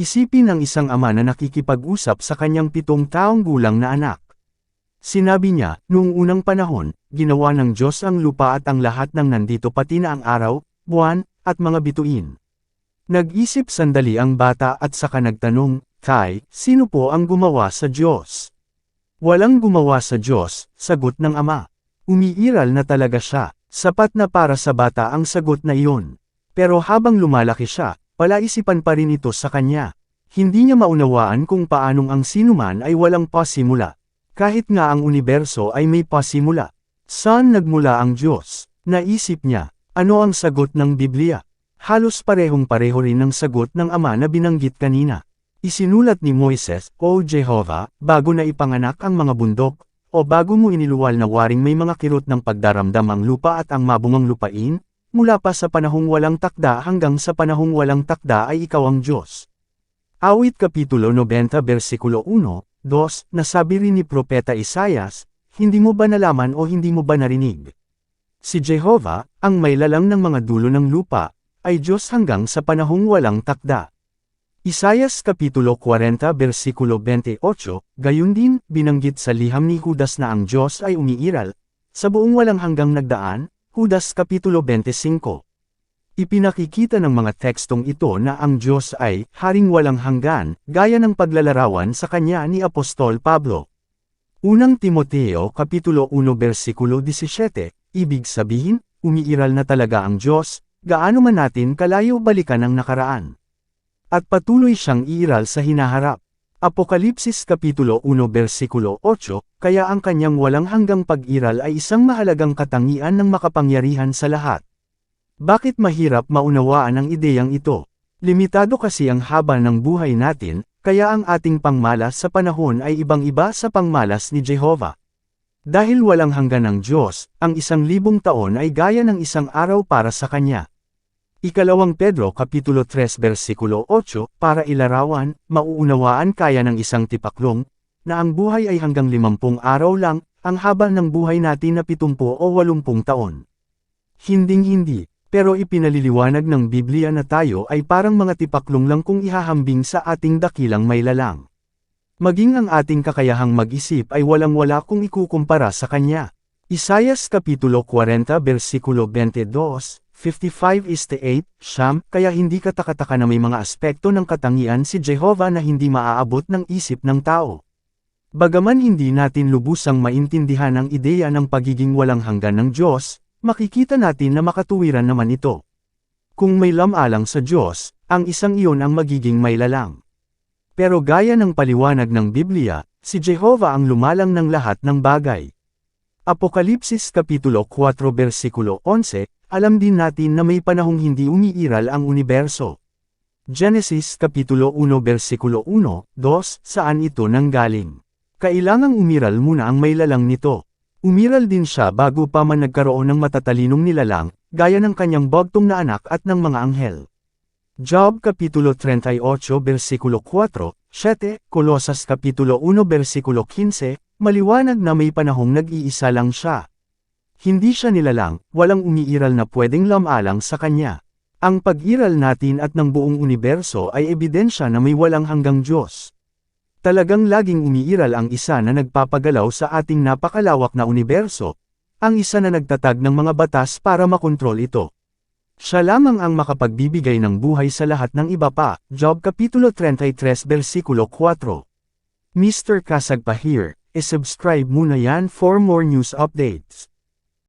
Isipin ng isang ama na nakikipag-usap sa kanyang pitong taong gulang na anak. Sinabi niya, noong unang panahon, ginawa ng Diyos ang lupa at ang lahat ng nandito pati na ang araw, buwan, at mga bituin. Nag-isip sandali ang bata at saka nagtanong, Tay, sino po ang gumawa sa Diyos? Walang gumawa sa Diyos, sagot ng ama. Umiiral na talaga siya, sapat na para sa bata ang sagot na iyon. Pero habang lumalaki siya, palaisipan pa rin ito sa kanya. Hindi niya maunawaan kung paanong ang sinuman ay walang pasimula. Kahit nga ang universo ay may pasimula. Saan nagmula ang Diyos? Naisip niya, ano ang sagot ng Biblia? Halos parehong-pareho rin ng sagot ng ama na binanggit kanina. Isinulat ni Moises, O Jehovah, bago na ipanganak ang mga bundok, o bago mo iniluwal na waring may mga kirot ng pagdaramdam ang lupa at ang mabungang lupain, mula pa sa panahong walang takda hanggang sa panahong walang takda ay ikaw ang Diyos. Awit Kapitulo 90 versikulo 1, 2, nasabi rin ni Propeta Isayas, hindi mo ba nalaman o hindi mo ba narinig? Si Jehovah, ang may lalang ng mga dulo ng lupa, ay Diyos hanggang sa panahong walang takda. Isayas Kapitulo 40 versikulo 28, gayon din, binanggit sa liham ni Judas na ang Diyos ay umiiral, sa buong walang hanggang nagdaan, Judas Kapitulo 25. Ipinakikita ng mga tekstong ito na ang Diyos ay haring walang hanggan, gaya ng paglalarawan sa kanya ni Apostol Pablo. Unang Timoteo Kapitulo 1 versikulo 17, ibig sabihin, umiiral na talaga ang Diyos, gaano man natin kalayo balikan ang nakaraan. At patuloy siyang iiral sa hinaharap. Apokalipsis Kapitulo 1 versikulo 8, kaya ang kanyang walang hanggang pag-iral ay isang mahalagang katangian ng makapangyarihan sa lahat. Bakit mahirap maunawaan ang ideyang ito? Limitado kasi ang haba ng buhay natin, kaya ang ating pangmalas sa panahon ay ibang-iba sa pangmalas ni Jehovah. Dahil walang hanggan ng Diyos, ang isang libong taon ay gaya ng isang araw para sa Kanya. Ikalawang Pedro Kapitulo 3 versikulo 8, para ilarawan, mauunawaan kaya ng isang tipaklong, na ang buhay ay hanggang limampung araw lang, ang haba ng buhay natin na pitumpo o walumpung taon. Hinding-hindi, pero ipinaliliwanag ng Biblia na tayo ay parang mga tipaklong lang kung ihahambing sa ating dakilang may lalang. Maging ang ating kakayahang mag-isip ay walang-wala kung ikukumpara sa Kanya. Isayas Kapitulo 40 versikulo 22, 55 is to 8, Siyam, kaya hindi katakataka na may mga aspekto ng katangian si Jehovah na hindi maaabot ng isip ng tao. Bagaman hindi natin lubusang maintindihan ang ideya ng pagiging walang hanggan ng Diyos, makikita natin na makatuwiran naman ito. Kung may lamalang sa Diyos, ang isang iyon ang magiging may lalang. Pero gaya ng paliwanag ng Biblia, si Jehovah ang lumalang ng lahat ng bagay. Apokalipsis Kapitulo 4 versikulo 11, alam din natin na may panahong hindi umiiral ang universo. Genesis Kapitulo 1 versikulo 1, 2, saan ito nanggaling? Kailangang umiral muna ang may lalang nito. Umiral din siya bago pa man nagkaroon ng matatalinong nilalang, gaya ng kanyang bogtong na anak at ng mga anghel. Job Kapitulo 38 versikulo 4, 7, Kolosas Kapitulo 1 versikulo 15, maliwanag na may panahong nag-iisa lang siya. Hindi siya nilalang, walang umiiral na pwedeng lamalang sa kanya. Ang pag-iral natin at ng buong universo ay ebidensya na may walang hanggang Diyos. Talagang laging umiiral ang isa na nagpapagalaw sa ating napakalawak na universo, ang isa na nagtatag ng mga batas para makontrol ito. Siya lamang ang makapagbibigay ng buhay sa lahat ng iba pa, Job Kapitulo 33 versikulo 4. Mr. Kasag pa here, e-subscribe muna yan for more news updates.